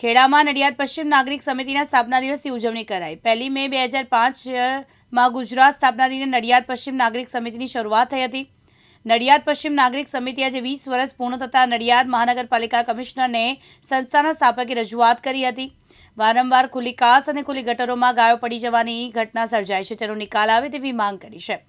ખેડામાં નડિયાદ પશ્ચિમ નાગરિક સમિતિના સ્થાપના દિવસની ઉજવણી કરાઈ. પહેલી મે બે હજાર પાંચમાં ગુજરાત સ્થાપના દિને નડિયાદ પશ્ચિમ નાગરિક સમિતિની શરૂઆત થઈ હતી. નડિયાદ પશ્ચિમ નાગરિક સમિતિ આજે વીસ વર્ષ પૂર્ણ થતાં નડિયાદ મહાનગરપાલિકા કમિશનરને સંસ્થાના સ્થાપકે રજૂઆત કરી હતી. વારંવાર ખુલ્લી કાસ અને ખુલ્લી ગટરોમાં ગાયો પડી જવાની ઘટના સર્જાય છે, તેનો નિકાલ આવે તેવી માંગ કરી છે.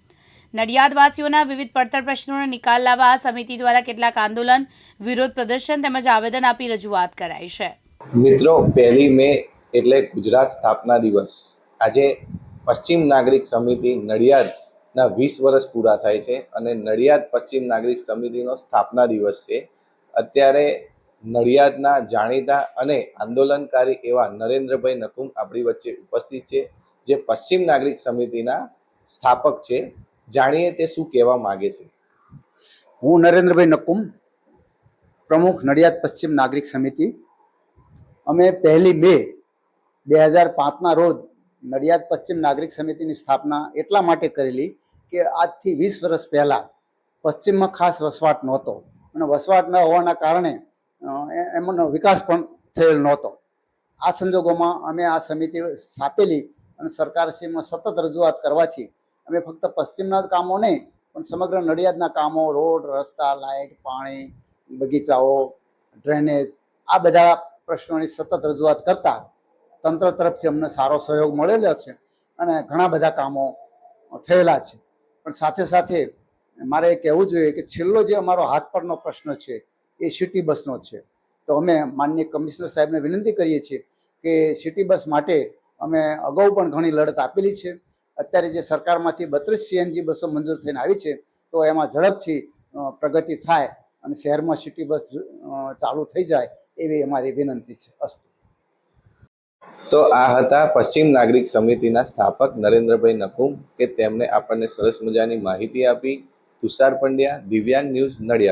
નડિયાદવાસીઓના વિવિધ પડતર પ્રશ્નોનો નિકાલ લાવવા આ સમિતિ દ્વારા કેટલાક આંદોલન, વિરોધ પ્રદર્શન તેમજ આવેદન આપી રજૂઆત કરાઈ છે. મિત્રો, પહેલી મે એટલે ગુજરાત સ્થાપના દિવસ. આજે પશ્ચિમ નાગરિક સમિતિ નડિયાદના વીસ વર્ષ પૂરા થાય છે અને નડિયાદ પશ્ચિમ નાગરિક સમિતિનો સ્થાપના દિવસ છે. અત્યારે નડિયાદના જાણીતા અને આંદોલનકારી એવા નરેન્દ્રભાઈ નકુમ આપણી વચ્ચે ઉપસ્થિત છે, જે પશ્ચિમ નાગરિક સમિતિના સ્થાપક છે. જાણીએ તે શું કહેવા માગે છે? હું નરેન્દ્રભાઈ નકુમ, પ્રમુખ નડિયાદ પશ્ચિમ નાગરિક સમિતિ અમે પહેલી મે બે હજાર પાંચના રોજ નડિયાદ પશ્ચિમ નાગરિક સમિતિની સ્થાપના એટલા માટે કરેલી કે આજથી વીસ વર્ષ પહેલાં પશ્ચિમમાં ખાસ વસવાટ નહોતો. અને વસવાટ ન હોવાના કારણે એમનો વિકાસ પણ થયેલ નહોતો. આ સંજોગોમાં અમે આ સમિતિ સ્થાપેલી અને સરકારશ્રીમાં સતત રજૂઆત કરવાથી અમે ફક્ત પશ્ચિમના જ કામો નહીં, પણ સમગ્ર નડિયાદના કામો, રોડ, રસ્તા, લાઇટ, પાણી, બગીચાઓ, ડ્રેનેજ, આ બધા પ્રશ્નોની સતત રજૂઆત કરતા તંત્ર તરફથી અમને સારો સહયોગ મળેલો છે અને ઘણા બધા કામો થયેલા છે. પણ સાથે સાથે મારે એ કહેવું જોઈએ કે છેલ્લો જે અમારો હાથ પરનો પ્રશ્ન છે એ સિટી બસનો છે. તો અમે માનનીય કમિશનર સાહેબને વિનંતી કરીએ છીએ કે સિટી બસ માટે અમે અગાઉ પણ ઘણી લડત આપેલી છે. અત્યારે જે સરકારમાંથી બત્રીસ સીએનજી બસો મંજૂર થઈને આવી છે તો એમાં ઝડપથી પ્રગતિ થાય અને શહેરમાં સિટી બસ ચાલુ થઈ જાય એવી અમારી વિનંતી છે, અસ્તુ. તો આ હતા પશ્ચિમ નાગરિક સમિતિના સ્થાપક નરેન્દ્રભાઈ નકુમ, કે તેમણે આપણને સરસ મજાની માહિતી આપી. તુષાર પંડ્યા, દિવ્યાંગ ન્યૂઝ નડિયાદ.